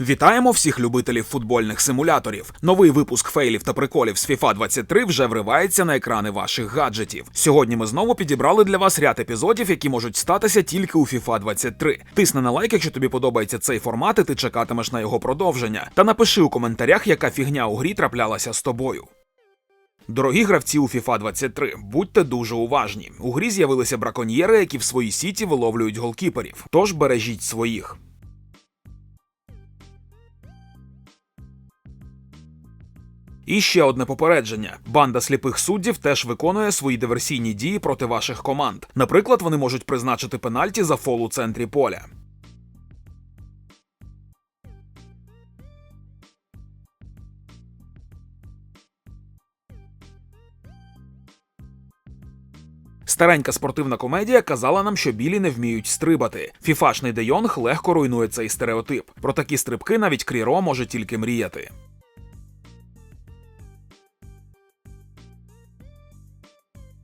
Вітаємо всіх любителів футбольних симуляторів. Новий випуск фейлів та приколів з FIFA 23 вже вривається на екрани ваших гаджетів. Сьогодні ми знову підібрали для вас ряд епізодів, які можуть статися тільки у FIFA 23. Тисни на лайк, якщо тобі подобається цей формат, і ти чекатимеш на його продовження. Та напиши у коментарях, яка фігня у грі траплялася з тобою. Дорогі гравці у FIFA 23, будьте дуже уважні. У грі з'явилися браконьєри, які в своїй сіті виловлюють голкіперів. Тож бережіть своїх. І ще одне попередження: банда сліпих суддів теж виконує свої диверсійні дії проти ваших команд. Наприклад, вони можуть призначити пенальті за фол у центрі поля. Старенька спортивна комедія казала нам, що білі не вміють стрибати. Фіфашний Де Йонг легко руйнує цей стереотип. Про такі стрибки навіть Кріро може тільки мріяти.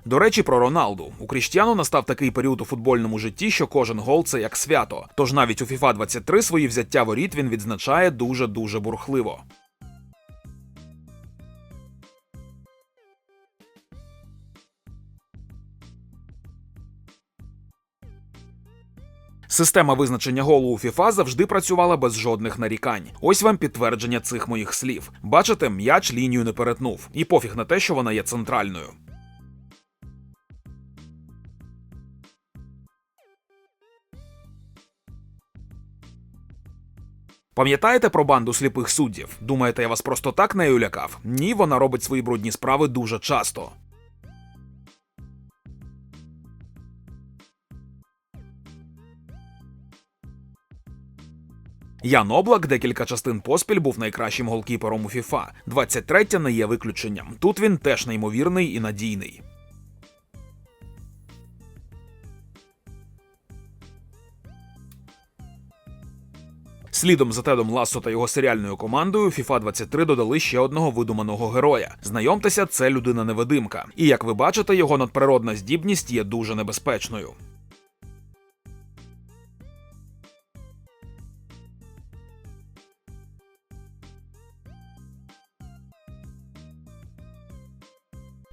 До речі, про Роналду. У Кріштіану настав такий період у футбольному житті, що кожен гол це як свято. Тож навіть у FIFA 23 свої взяття воріт він відзначає дуже дуже бурхливо. Система визначення голу у FIFA завжди працювала без жодних нарікань. Ось вам підтвердження цих моїх слів. Бачите, м'яч лінію не перетнув, і пофіг на те, що вона є центральною. Пам'ятаєте про банду сліпих суддів? Думаєте, я вас просто так нею лякав? Ні, вона робить свої брудні справи дуже часто. Ян Облак декілька частин поспіль був найкращим голкіпером у ФІФА. 23 не є виключенням. Тут він теж неймовірний і надійний. Слідом за Тедом Лассо та його серіальною командою FIFA 23 додали ще одного видуманого героя. Знайомтеся, це людина-невидимка. І як ви бачите, його надприродна здібність є дуже небезпечною.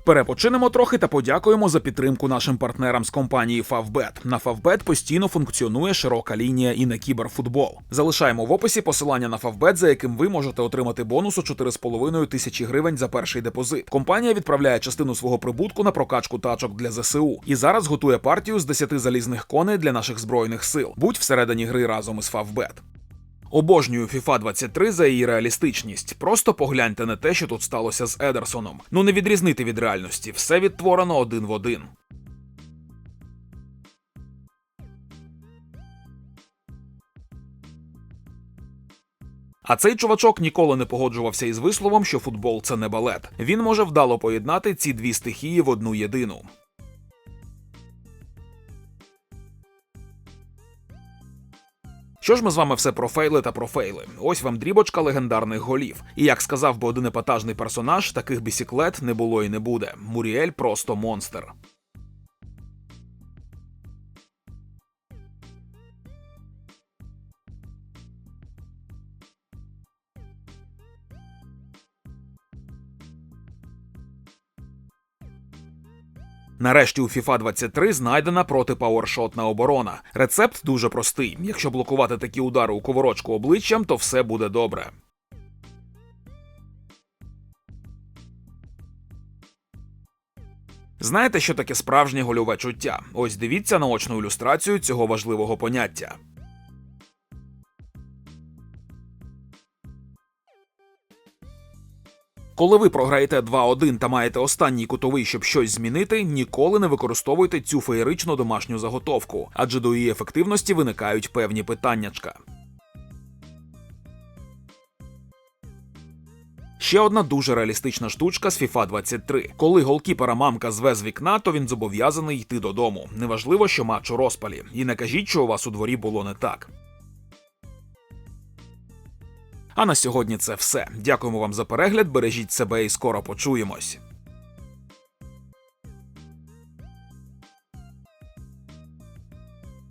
Перепочинемо трохи та подякуємо за підтримку нашим партнерам з компанії Favbet. На Favbet постійно функціонує широка лінія і на кіберфутбол. Залишаємо в описі посилання на Favbet, за яким ви можете отримати бонус у 4,5 тисячі гривень за перший депозит. Компанія відправляє частину свого прибутку на прокачку тачок для ЗСУ і зараз готує партію з 10 залізних коней для наших збройних сил. Будь всередині гри разом із Favbet. Обожнюю FIFA 23 за її реалістичність. Просто погляньте на те, що тут сталося з Едерсоном. Ну не відрізнити від реальності, все відтворено один в один. А цей чувачок ніколи не погоджувався із висловом, що футбол це не балет. Він може вдало поєднати ці дві стихії в одну єдину. Що ж ми з вами все про фейли та про фейли? Ось вам дрібочка легендарних голів. І як сказав би один епатажний персонаж, таких бісіклет не було і не буде. Муріель просто монстр. Нарешті у FIFA 23 знайдена протипауершотна оборона. Рецепт дуже простий. Якщо блокувати такі удари у коворочку обличчям, то все буде добре. Знаєте, що таке справжнє гольове чуття? Ось дивіться наочну ілюстрацію цього важливого поняття. Коли ви програєте 2-1 та маєте останній кутовий, щоб щось змінити, ніколи не використовуйте цю феєричну домашню заготовку, адже до її ефективності виникають певні питаннячка. Ще одна дуже реалістична штучка з FIFA 23. Коли голкіпера мамка зве з вікна, то він зобов'язаний йти додому. Неважливо, що матч у розпалі. І не кажіть, що у вас у дворі було не так. А на сьогодні це все. Дякуємо вам за перегляд. Бережіть себе і скоро почуємось.